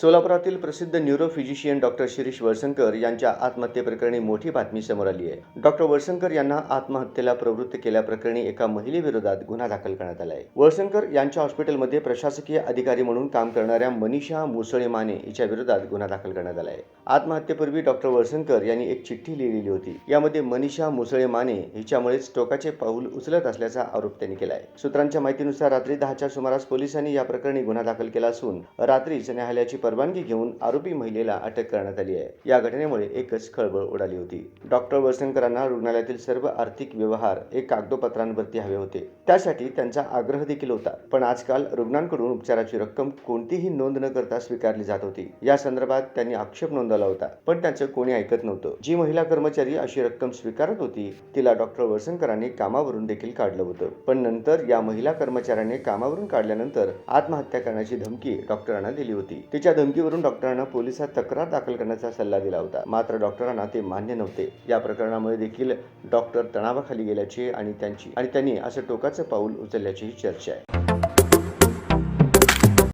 सोलापुरातील प्रसिद्ध neuro physician doctor Shirish Walsankar यांच्या आत्महत्येप्रकरणी मोठी बातमी समोर आली आहे. डॉक्टर वळसंकर यांना आत्महत्येला प्रवृत्त केल्याप्रकरणी एका महिलेविरोधात गुन्हा दाखल करण्यात आला आहे. वळसंकर यांच्या हॉस्पिटलमध्ये प्रशासकीय अधिकारी म्हणून काम करणाऱ्या मनीषा मुसळे माने हिच्या विरोधात गुन्हा दाखल करण्यात आला आहे. आत्महत्येपूर्वी डॉक्टर वळसंकर यांनी एक चिठ्ठी लिहिलेली होती. यामध्ये मनीषा मुसळे माने हिच्यामुळेच टोकाचे पाऊल उचलत असल्याचा आरोप त्यांनी केला आहे. सूत्रांच्या माहितीनुसार रात्री दहाच्या सुमारास पोलिसांनी या प्रकरणी गुन्हा दाखल केला असून रात्रीच न्यायालयाची परवानगी घेऊन आरोपी महिलेला अटक करण्यात आली आहे. या घटनेमुळे एकच खळबळ उडाली होती. डॉक्टर वळसंकरांना रुग्णालयातील सर्व आर्थिक व्यवहार एक कागदोपत्रांवरती हवे होते. त्यासाठी त्यांचा आग्रह देखील होता पण आजकाल रुग्णांकडून उपचाराची रक्कम कोणतीही नोंद न करता स्वीकारली जात होती. या संदर्भात त्यांनी आक्षेप नोंदवला होता पण त्याचं कोणी ऐकत नव्हतं. जी महिला कर्मचारी अशी रक्कम स्वीकारत होती तिला डॉक्टर वळसंकरांनी कामावरून देखील काढलं होतं. पण नंतर या महिला कर्मचाऱ्याने कामावरून काढल्यानंतर आत्महत्या करण्याची धमकी डॉक्टरांना दिली होती. तिच्या धमकीवरून डॉक्टरांना पोलिसात तक्रार दाखल करण्याचा सल्ला दिला होता. मात्र डॉक्टरांना ते मान्य नव्हते. या प्रकरणामुळे देखील डॉक्टर तणावाखाली गेल्याचे आणि त्यांची आणि त्यांनी असं टोकाचं पाऊल उचलल्याची चर्चा आहे.